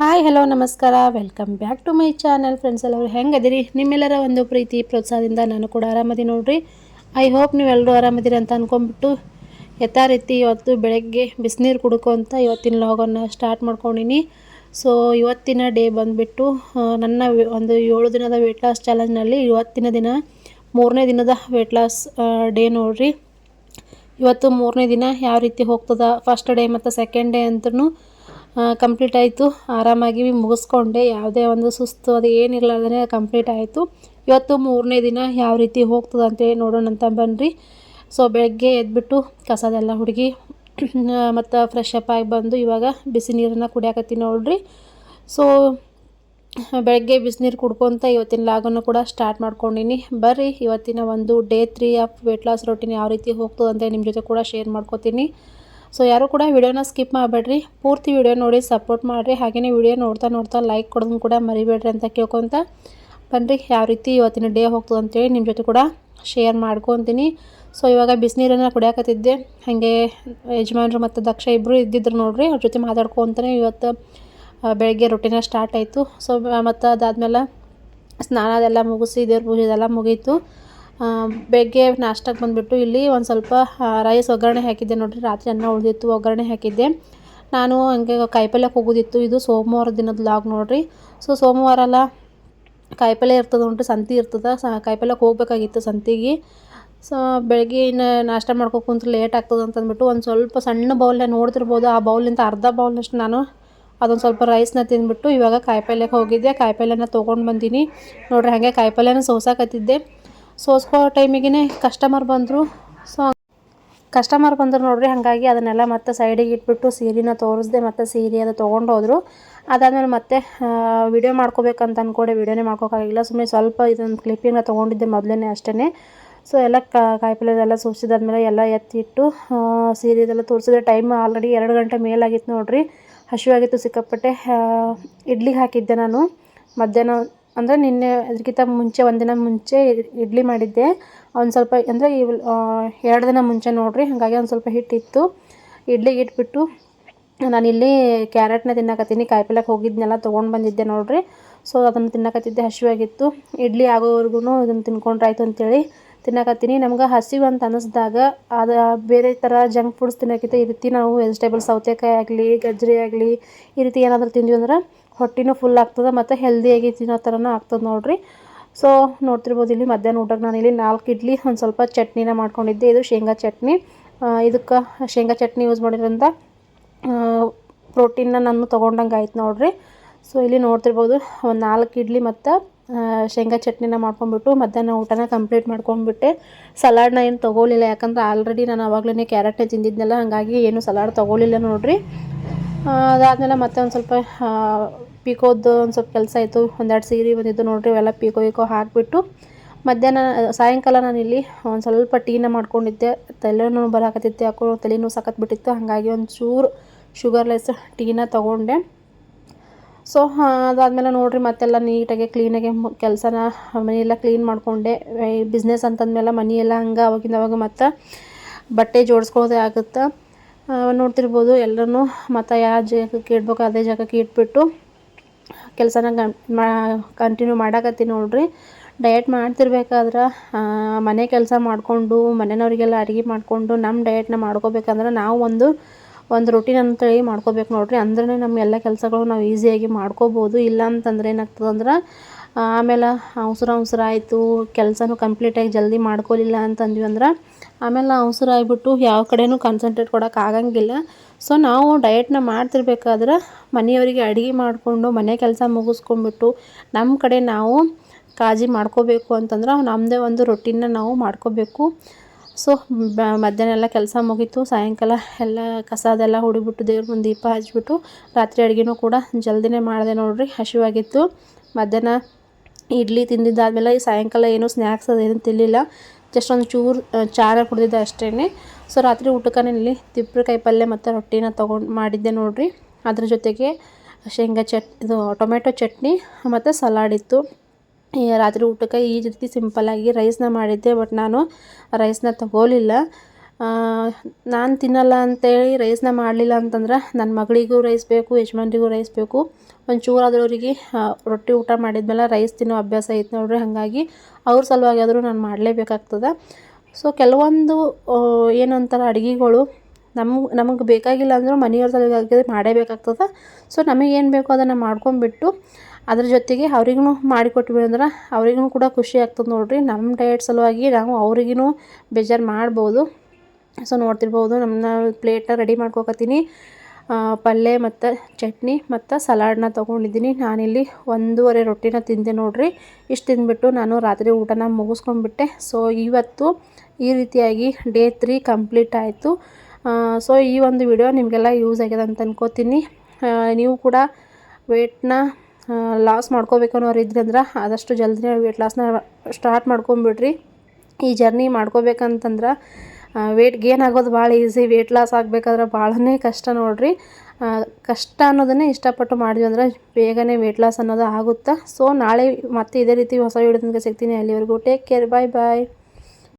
Hi hello ನಮಸ್ಕಾರ. Welcome back to my channel friends ಎಲ್ಲರೂ ಹೆಂಗೆ ಅದಿರಿ ನಿಮ್ಮೆಲ್ಲರ ಒಂದು ಪ್ರೀತಿ, ಪ್ರೋತ್ಸಾಹದಿಂದ ನಾನು ಕೂಡ ಆರಾಮದಿ ನೋಡ್ರಿ. ಐ ಹೋಪ್ ನೀವೆಲ್ಲರೂ ಆರಾಮದಿರಿ ಅಂತ ಅಂದ್ಕೊಂಡ್ಬಿಟ್ಟು ಯಥಾ ರೀತಿ ಇವತ್ತು ಬೆಳಗ್ಗೆ ಬಿಸಿನೀರು ಕುಡ್ಕೊಂತ ಇವತ್ತಿನ ಲಾಗನ್ನು ಸ್ಟಾರ್ಟ್ ಮಾಡ್ಕೊಂಡಿನಿ. ಸೊ ಇವತ್ತಿನ ಡೇ ಬಂದುಬಿಟ್ಟು ನನ್ನ ಒಂದು ಏಳು ದಿನದ ವೆಯ್ಟ್ ಲಾಸ್ ಚಾಲೆಂಜ್ನಲ್ಲಿ ಇವತ್ತಿನ ದಿನ ಮೂರನೇ ದಿನದ ವೆಯ್ಟ್ ಲಾಸ್ ಡೇ ನೋಡ್ರಿ. ಇವತ್ತು ಮೂರನೇ ದಿನ ಯಾವ ರೀತಿ ಹೋಗ್ತದ? ಫಸ್ಟ್ ಡೇ ಮತ್ತು ಸೆಕೆಂಡ್ ಡೇ ಅಂತೂ ಕಂಪ್ಲೀಟ್ ಆಯಿತು. ಆರಾಮಾಗಿ ಮುಗಿಸ್ಕೊಂಡೆ. ಯಾವುದೇ ಒಂದು ಸುಸ್ತು ಅದು ಏನಿರಲಾರ್ದೇ ಕಂಪ್ಲೀಟ್ ಆಯಿತು. ಇವತ್ತು ಮೂರನೇ ದಿನ ಯಾವ ರೀತಿ ಹೋಗ್ತದೆ ಅಂತೇಳಿ ನೋಡೋಣ ಅಂತ ಬನ್ನಿರಿ ಸೊ ಬೆಳಗ್ಗೆ ಎದ್ಬಿಟ್ಟು ಕಸದೆಲ್ಲ ಹುಡುಗಿ ಮತ್ತು ಫ್ರೆಶ್ ಅಪ್ ಆಗಿ ಬಂದು ಇವಾಗ ಬಿಸಿ ನೀರನ್ನು ಕುಡಿಯಾಕತ್ತೀನಿ ನೋಡ್ರಿ. ಸೊ ಬೆಳಗ್ಗೆ ಬಿಸಿನೀರು ಕುಡ್ಕೊತ ಇವತ್ತಿನ ಲಾಗನ್ನು ಕೂಡ ಸ್ಟಾರ್ಟ್ ಮಾಡ್ಕೊಂಡಿನಿ. ಬರ್ರಿ, ಇವತ್ತಿನ ಒಂದು day three of weight loss routine ಯಾವ ರೀತಿ ಹೋಗ್ತದೆ ಅಂತ ನಿಮ್ಮ ಜೊತೆ ಕೂಡ ಶೇರ್ ಮಾಡ್ಕೋತೀನಿ. ಸೊ ಯಾರು ಕೂಡ ವಿಡಿಯೋನ ಸ್ಕಿಪ್ ಮಾಡಬೇಡ್ರಿ. ಪೂರ್ತಿ ವಿಡಿಯೋ ನೋಡಿ ಸಪೋರ್ಟ್ ಮಾಡಿರಿ. ಹಾಗೆಯೇ ವಿಡಿಯೋ ನೋಡ್ತಾ ನೋಡ್ತಾ ಲೈಕ್ ಕೊಡೋದನ್ನು ಕೂಡ ಮರಿಬೇಡ್ರಿ ಅಂತ ಕೇಳ್ಕೊತ ಬನ್ನಿರಿ ಯಾವ ರೀತಿ ಇವತ್ತಿನ ಡೇ ಹೋಗ್ತದೆ ಅಂತೇಳಿ ನಿಮ್ಮ ಜೊತೆ ಕೂಡ ಶೇರ್ ಮಾಡ್ಕೊತೀನಿ. ಸೊ ಇವಾಗ ಬಿಸಿನೀರನ್ನು ಕುಡಿಯಾಕತ್ತಿದ್ದೆ. ಹಾಗೆ ಯಜಮಾನರು ಮತ್ತು ದಕ್ಷ ಇಬ್ಬರು ಇದ್ದಿದ್ರು ನೋಡಿರಿ. ಅವ್ರ ಜೊತೆ ಮಾತಾಡ್ಕೊತಾನೆ ಇವತ್ತು ಬೆಳಗ್ಗೆ ರೊಟ್ಟಿನ ಸ್ಟಾರ್ಟ್ ಆಯಿತು. ಸೊ ಮತ್ತು ಅದಾದಮೇಲೆ ಸ್ನಾನ ಅದೆಲ್ಲ ಮುಗಿಸಿ ದೇವ್ರ ಪೂಜೆ ಅದೆಲ್ಲ ಮುಗೀತು. ಬೆಳಗ್ಗೆ ನಾಷ್ಟಕ್ಕೆ ಬಂದುಬಿಟ್ಟು ಇಲ್ಲಿ ಒಂದು ಸ್ವಲ್ಪ ರೈಸ್ ಒಗ್ಗರಣೆ ಹಾಕಿದ್ದೆ. ನೋಡಿರಿ, ರಾತ್ರಿ ಅನ್ನ ಉಳಿದಿತ್ತು, ಒಗ್ಗರಣೆ ಹಾಕಿದ್ದೆ. ನಾನು ಹಂಗೆ ಕಾಯಿಪಲ್ಯಕ್ಕೆ ಹೋಗೋದಿತ್ತು. ಇದು ಸೋಮವಾರ ದಿನದ ಲಾಗ್ ನೋಡಿರಿ. ಸೊ ಸೋಮವಾರ ಎಲ್ಲ ಕಾಯಿಪಲ್ಯ ಇರ್ತದೆ ನೋಡ್ರಿ ಸಂತಿ ಇರ್ತದೆ. ಸ ಕಾಯಿಪಲ್ಯಕ್ಕೆ ಹೋಗ್ಬೇಕಾಗಿತ್ತು ಸಂತಿಗೆ. ಸೊ ಬೆಳಗ್ಗೆ ಇನ್ನು ನಾಷ್ಟ ಮಾಡ್ಕೊ ಕುಂತ್ರೆ ಲೇಟ್ ಆಗ್ತದೆ ಅಂತಂದ್ಬಿಟ್ಟು ಒಂದು ಸ್ವಲ್ಪ ಸಣ್ಣ ಬೌಲ್ನ ನೋಡ್ತಿರ್ಬೋದು. ಆ ಬೌಲಿಂದ ಅರ್ಧ ಬೌಲ್ನಷ್ಟು ನಾನು ಅದೊಂದು ಸ್ವಲ್ಪ ರೈಸ್ನ ತಿಂದ್ಬಿಟ್ಟು ಇವಾಗ ಕಾಯಿಪಲ್ಯಕ್ಕೆ ಹೋಗಿದ್ದೆ. ಕಾಯಿಪಲ್ಯನ ತೊಗೊಂಡು ಬಂದೀನಿ. ನೋಡ್ರಿ, ಹಾಗೆ ಕಾಯಿಪಲ್ಯನ ಸೋಸಾಕತ್ತಿದ್ದೆ ಸೋಸ್ಕೋ ಟೈಮಿಗೆ ಕಸ್ಟಮರ್ ಬಂದರು. ಸೊ ಕಸ್ಟಮರ್ ಬಂದರು ನೋಡ್ರಿ, ಹಾಗಾಗಿ ಅದನ್ನೆಲ್ಲ ಮತ್ತೆ ಸೈಡಿಗೆ ಇಟ್ಬಿಟ್ಟು ಸೀರೆನ ತೋರಿಸ್ದೆ ಮತ್ತು ಸೀರೆ ಅದು ತೊಗೊಂಡು ಹೋದರು ಅದಾದಮೇಲೆ ಮತ್ತೆ ವಿಡಿಯೋ ಮಾಡ್ಕೋಬೇಕಂತ ಅಂದ್ಕೊಂಡೆ ವಿಡಿಯೋನೇ ಮಾಡ್ಕೋಕ್ಕಾಗಿಲ್ಲ. ಸುಮ್ಮನೆ ಸ್ವಲ್ಪ ಇದೊಂದು ಕ್ಲಿಪ್ಪಿಂಗ್ನ ತೊಗೊಂಡಿದ್ದೆ ಮೊದಲೇ ಅಷ್ಟೇ ಸೊ ಎಲ್ಲ ಕಾಯಿಪಲ್ಲೆಲ್ಲ ಸೋಸಿದಾದ್ಮೇಲೆ ಎಲ್ಲ ಎತ್ತಿಟ್ಟು ಸೀರೆ ಸೀರೆದೆಲ್ಲ ತೋರಿಸಿದ್ರೆ ಟೈಮ್ ಆಲ್ರೆಡಿ ಎರಡು ಗಂಟೆ ಮೇಲಾಗಿತ್ತು ನೋಡ್ರಿ. ಹಸಿವಾಗಿತ್ತು ಸಿಕ್ಕಾಪಟ್ಟೆ ಇಡ್ಲಿಗೆ ಇಡ್ಲಿ ಹಾಕಿದ್ದೆ ನಾನು. ಮಧ್ಯಾಹ್ನ ಅಂದರೆ ನಿನ್ನೆ ಅದಕ್ಕಿಂತ ಮುಂಚೆ ಒಂದಿನ ಮುಂಚೆ ಇಡ್ಲಿ ಮಾಡಿದ್ದೆ. ಒಂದು ಸ್ವಲ್ಪ, ಅಂದರೆ ಎರಡು ದಿನ ಮುಂಚೆ ನೋಡಿರಿ, ಹಾಗಾಗಿ ಒಂದು ಸ್ವಲ್ಪ ಹಿಟ್ಟಿತ್ತು ಇಡ್ಲಿಗೆ ಇಟ್ಬಿಟ್ಟು ನಾನಿಲ್ಲಿ ಕ್ಯಾರೆಟ್ನ ತಿನ್ನಕತ್ತೀನಿ ಕಾಯಿಪಲ್ಯಕ್ಕೆ ಹೋಗಿದ್ನೆಲ್ಲ ತೊಗೊಂಡು ಬಂದಿದ್ದೆ ನೋಡಿರಿ. ಸೊ ಅದನ್ನು ತಿನ್ನಕತ್ತಿದ್ದೆ, ಹಸಿವಾಗಿತ್ತು. ಇಡ್ಲಿ ಆಗೋವರೆಗೂ ಇದನ್ನು ತಿನ್ಕೊಂಡ್ರಾಯ್ತು ಅಂತೇಳಿ. ತಿನ್ನಕತ್ತೀನಿ. ನಮ್ಗೆ ಹಸಿವು ಅಂತ ಅನ್ನಿಸ್ದಾಗ ಅದು ಬೇರೆ ಥರ ಜಂಕ್ ಫುಡ್ಸ್ ತಿನ್ನೋಕ್ಕಿಂತ ಈ ರೀತಿ ನಾವು ವೆಜಿಟೇಬಲ್ ಸೌತೆಕಾಯಿ ಆಗಲಿ, ಗಜ್ಜರಿ ಆಗಲಿ ಈ ರೀತಿ ಏನಾದರೂ ತಿಂದ್ವಿ ಅಂದ್ರೆ ಹೊಟ್ಟೆನೂ ಫುಲ್ ಆಗ್ತದೆ ಮತ್ತು ಹೆಲ್ದಿಯಾಗಿ ತಿನ್ನೋ ಥರನೂ ಆಗ್ತದೆ ನೋಡಿರಿ. ಸೊ ನೋಡ್ತಿರ್ಬೋದು ಇಲ್ಲಿ ಮಧ್ಯಾಹ್ನ ಊಟಕ್ಕೆ ನಾನು ಇಲ್ಲಿ ನಾಲ್ಕು ಇಡ್ಲಿ, ಒಂದು ಸ್ವಲ್ಪ ಚಟ್ನಿನ ಮಾಡ್ಕೊಂಡಿದ್ದೆ. ಇದು ಶೇಂಗಾ ಚಟ್ನಿ. ಇದಕ್ಕೆ ಶೇಂಗಾ ಚಟ್ನಿ ಯೂಸ್ ಮಾಡಿದ್ರಿಂದ ಪ್ರೋಟೀನ್ನ ನಾನು ತೊಗೊಂಡಂಗೆ ಆಯ್ತು ನೋಡಿರಿ. ಸೊ ಇಲ್ಲಿ ನೋಡ್ತಿರ್ಬೋದು ಒಂದು ನಾಲ್ಕು ಇಡ್ಲಿ ಮತ್ತು ಶೇಂಗಾ ಚಟ್ನಿನ ಮಾಡ್ಕೊಂಡ್ಬಿಟ್ಟು ಮಧ್ಯಾಹ್ನ ಊಟನ ಕಂಪ್ಲೀಟ್ ಮಾಡ್ಕೊಂಡ್ಬಿಟ್ಟೆ. ಸಲಾಡ್ನ ಏನು ತೊಗೊಳಿಲ್ಲ ಯಾಕಂದ್ರೆ ಆಲ್ರೆಡಿ ನಾನು ಆವಾಗಲೇ ಕ್ಯಾರೆಟ್ನ ತಿಂದಿದ್ನಲ್ಲ, ಹಾಗಾಗಿ ಏನು ಸಲಾಡ್ ತೊಗೊಳಿಲ್ಲ ನೋಡಿರಿ. ಅದಾದಮೇಲೆ ಮತ್ತೆ ಒಂದು ಸ್ವಲ್ಪ ಪಿಕೋದು ಒಂದು ಸ್ವಲ್ಪ ಕೆಲಸ ಆಯಿತು ಒಂದೆರಡು ಸೀರೆ ಬಂದಿದ್ದು ನೋಡಿರಿ ಅವೆಲ್ಲ ಪಿಕೋ ಈಕೋ ಹಾಕಿಬಿಟ್ಟು ಮಧ್ಯಾಹ್ನ, ಸಾಯಂಕಾಲ ನಾನಿಲ್ಲಿ ಒಂದು ಸ್ವಲ್ಪ ಟೀನ ಮಾಡ್ಕೊಂಡಿದ್ದೆ. ತಲೆನೂ ಬರಾಕತ್ತಿತ್ತು, ಯಾಕೋ ತಲೆನೂ ಸಾಕತ್ಬಿಟ್ಟಿತ್ತು, ಹಾಗಾಗಿ ಒಂದು ಚೂರು ಶುಗರ್ಲೆಸ್ ಟೀನ ತೊಗೊಂಡೆ. ಸೊ ಅದಾದಮೇಲೆ ನೋಡಿರಿ ಮತ್ತೆಲ್ಲ ನೀಟಾಗಿ ಕ್ಲೀನಾಗಿ ಕೆಲಸನ ಮನೆಯೆಲ್ಲ ಕ್ಲೀನ್ ಮಾಡಿಕೊಂಡೆ. ಬಿಸ್ನೆಸ್ ಅಂತಂದಮೇಲೆ ಮನೆಯೆಲ್ಲ ಹಂಗೆ ಅವಾಗಿಂದ ಅವಾಗ ಮತ್ತು ಬಟ್ಟೆ ಜೋಡಿಸ್ಕೊಳ್ಳೋದೇ ಆಗುತ್ತೆ. ನೋಡ್ತಿರ್ಬೋದು ಎಲ್ಲರೂ ಮತ್ತು ಯಾವ ಜಾಗಕ್ಕೆ ಇಡ್ಬೇಕು ಅದೇ ಜಾಗಕ್ಕೆ ಇಟ್ಬಿಟ್ಟು ಕೆಲಸನ ಕಂಟಿನ್ಯೂ ಮಾಡಾಕತ್ತೀನಿ ನೋಡಿರಿ. ಡಯಟ್ ಮಾಡ್ತಿರ್ಬೇಕಾದ್ರೆ ಮನೆ ಕೆಲಸ ಮಾಡಿಕೊಂಡು ಮನೆಯವರಿಗೆಲ್ಲ ಅಡುಗೆ ಮಾಡಿಕೊಂಡು ನಮ್ಮ ಡಯಟ್ನ ಮಾಡ್ಕೋಬೇಕಂದ್ರೆ ನಾವು ಒಂದು ಒಂದು ರೊಟೀನ್ ಅಂತೇಳಿ ಮಾಡ್ಕೋಬೇಕು ನೋಡ್ರಿ. ಅಂದ್ರೆ ನಮ್ಮ ಎಲ್ಲ ಕೆಲಸಗಳು ನಾವು ಈಸಿಯಾಗಿ ಮಾಡ್ಕೋಬೋದು. ಇಲ್ಲ ಅಂತಂದ್ರೆ ಏನಾಗ್ತದಂದ್ರೆ ಆಮೇಲೆ ಅವಸರ ಅವಸರ ಆಯಿತು, ಕೆಲಸನೂ ಕಂಪ್ಲೀಟಾಗಿ ಜಲ್ದಿ ಮಾಡ್ಕೊಲಿಲ್ಲ ಅಂತಂದ್ವಿ ಅಂದ್ರೆ, ಆಮೇಲೆ ಅವಸರ ಆಗಿಬಿಟ್ಟು ಯಾವ ಕಡೆನೂ ಕಾನ್ಸಂಟ್ರೇಟ್ ಕೊಡೋಕ್ಕಾಗಂಗಿಲ್ಲ ಸೊ ನಾವು ಡಯಟ್ನ ಮಾಡ್ತಿರ್ಬೇಕಾದ್ರೆ ಮನೆಯವರಿಗೆ ಅಡುಗೆ ಮಾಡಿಕೊಂಡು, ಮನೆ ಕೆಲಸ ಮುಗಿಸ್ಕೊಂಡ್ಬಿಟ್ಟು ನಮ್ಮ ಕಡೆ ನಾವು ಕಾಳಜಿ ಮಾಡ್ಕೋಬೇಕು ಅಂತಂದ್ರೆ ನಮ್ಮದೇ ಒಂದು ರೊಟೀನ್ನ ನಾವು ಮಾಡ್ಕೋಬೇಕು. ಸೊ ಮಧ್ಯಾಹ್ನ ಎಲ್ಲ ಕೆಲಸ ಮುಗೀತು. ಸಾಯಂಕಾಲ ಎಲ್ಲ ಕಸ ಅದೆಲ್ಲ ಹುಡಿಬಿಟ್ಟು ದೇವ್ರ ಮುಂದೆ ದೀಪ ಹಚ್ಬಿಟ್ಟು ರಾತ್ರಿ ಅಡುಗೆನೂ ಕೂಡ ಜಲ್ದಿನೇ ಮಾಡಿದೆ ನೋಡ್ರಿ. ಹಸಿವಾಗಿತ್ತು. ಮಧ್ಯಾಹ್ನ ಇಡ್ಲಿ ತಿಂದಿದ್ದಾದಮೇಲೆ ಸಾಯಂಕಾಲ ಏನೂ ಸ್ನ್ಯಾಕ್ಸ್ ಅದೇನು ತಿನ್ನಲಿಲ್ಲ ಜಸ್ಟ್ ಒಂದು ಚೂರು ಚಾರ ಕುಡಿದಿದ್ದೆ ಅಷ್ಟೇ ಸೊ ರಾತ್ರಿ ಊಟಕ್ಕೆ ಇಲ್ಲಿ ತಿಪ್ಪರಿಕಾಯಿ ಪಲ್ಯ ಮತ್ತು ರೊಟ್ಟಿನ ತೊಗೊಂಡು ಮಾಡಿದ್ದೆ ನೋಡ್ರಿ. ಅದ್ರ ಜೊತೆಗೆ ಶೇಂಗಾ ಚಟ್, ಇದು ಟೊಮೆಟೊ ಚಟ್ನಿ ಮತ್ತು ಸಲಾಡ್ ಇತ್ತು. ಈ ರಾತ್ರಿ ಊಟಕ್ಕೆ ಈ ರೀತಿ ಸಿಂಪಲ್ಲಾಗಿ ರೈಸ್ನ ಮಾಡಿದ್ದೆ, ಬಟ್ ನಾನು ರೈಸ್ನ ತಗೋಲಿಲ್ಲ. ನಾನು ತಿನ್ನಲ್ಲ ಅಂತೇಳಿ ರೈಸ್ನ ಮಾಡಲಿಲ್ಲ ಅಂತಂದ್ರೆ ನನ್ನ ಮಗಳಿಗೂ ರೈಸ್ ಬೇಕು, ಯಜಮಾನ್ರಿಗೂ ರೈಸ್ ಬೇಕು. ಒಂಚೂರಾದ್ರೂ ಅವರಿಗೆ ರೊಟ್ಟಿ ಊಟ ಮಾಡಿದ್ಮೇಲೆ ರೈಸ್ ತಿನ್ನೋ ಅಭ್ಯಾಸ ಐತೆ ನೋಡ್ರಿ, ಹಾಗಾಗಿ ಅವ್ರ ಸಲುವಾಗಿ ಆದರೂ ನಾನು ಮಾಡಲೇಬೇಕಾಗ್ತದೆ. ಸೊ ಕೆಲವೊಂದು ಏನಂತಾರೆ ಅಡುಗೆಗಳು ನಮ್ಗೆ ನಮಗೆ ಬೇಕಾಗಿಲ್ಲ ಅಂದರೂ ಮನೆಯವ್ರ ಸಲುವಾಗಿ ಮಾಡೇಬೇಕಾಗ್ತದೆ ಸೊ ನಮಗೇನು ಬೇಕೋ ಅದನ್ನು ಮಾಡ್ಕೊಂಬಿಟ್ಟು ಅದ್ರ ಜೊತೆಗೆ ಅವ್ರಿಗೂ ಮಾಡಿಕೊಟ್ವಿ ಅಂದ್ರೆ ಅವ್ರಿಗೂ ಕೂಡ ಖುಷಿ ಆಗ್ತದೆ ನೋಡ್ರಿ. ನಮ್ಮ ಡಯಟ್ ಸಲುವಾಗಿ ನಾವು ಅವ್ರಿಗೂ ಬೇಜಾರು ಮಾಡ್ಬೋದು. ಸೊ ನೋಡ್ತಿರ್ಬೋದು ನಮ್ಮನ್ನ ಪ್ಲೇಟ್ನ ರೆಡಿ ಮಾಡ್ಕೊಕತ್ತೀನಿ. ಪಲ್ಯ ಮತ್ತು ಚಟ್ನಿ ಮತ್ತು ಸಲಾಡ್ನ ತೊಗೊಂಡಿದ್ದೀನಿ. ನಾನಿಲ್ಲಿ ಒಂದೂವರೆ ರೊಟ್ಟಿನ ತಿಂದೆ ನೋಡ್ರಿ. ಇಷ್ಟು ತಿಂದ್ಬಿಟ್ಟು ನಾನು ರಾತ್ರಿ ಊಟನ ಮುಗಿಸ್ಕೊಂಡ್ಬಿಟ್ಟೆ. ಸೊ ಇವತ್ತು ಈ ರೀತಿಯಾಗಿ ಡೇ ತ್ರೀ ಕಂಪ್ಲೀಟ್ ಆಯಿತು. ಸೊ ಈ ಒಂದು ವಿಡಿಯೋ ನಿಮಗೆಲ್ಲ ಯೂಸ್ ಆಗ್ಯದ ಅಂತ ಅನ್ಕೋತೀನಿ. ನೀವು ಕೂಡ ವೇಟ್ನ ಲಾಸ್ ಮಾಡ್ಕೋಬೇಕು ಅನ್ನೋರು ಇದ್ರಂದ್ರೆ ಆದಷ್ಟು ಜಲ್ದಿನೇ ವೆಯ್ಟ್ ಲಾಸ್ನ ಸ್ಟಾರ್ಟ್ ಮಾಡ್ಕೊಂಬಿಡ್ರಿ. ಈ ಜರ್ನಿ ಮಾಡ್ಕೋಬೇಕಂತಂದ್ರೆ ವೆಯ್ಟ್ ಗೇನ್ ಆಗೋದು ಭಾಳ ಈಸಿ ವೆಯ್ಟ್ ಲಾಸ್ ಆಗಬೇಕಾದ್ರೆ ಭಾಳನೇ ಕಷ್ಟ ನೋಡ್ರಿ. ಕಷ್ಟ ಅನ್ನೋದನ್ನೇ ಇಷ್ಟಪಟ್ಟು ಮಾಡಿದ್ವಿ ಅಂದ್ರೆ ಬೇಗನೆ ವೆಯ್ಟ್ ಲಾಸ್ ಅನ್ನೋದು ಆಗುತ್ತಾ. ಸೊ ನಾಳೆ ಮತ್ತೆ ಇದೇ ರೀತಿ ಹೊಸ ವಿಡಿಯೋದಿಂದ ಸಿಗ್ತೀನಿ. ಅಲ್ಲಿವರೆಗೂ ಟೇಕ್ ಕೇರ್ ಬಾಯ್ ಬಾಯ್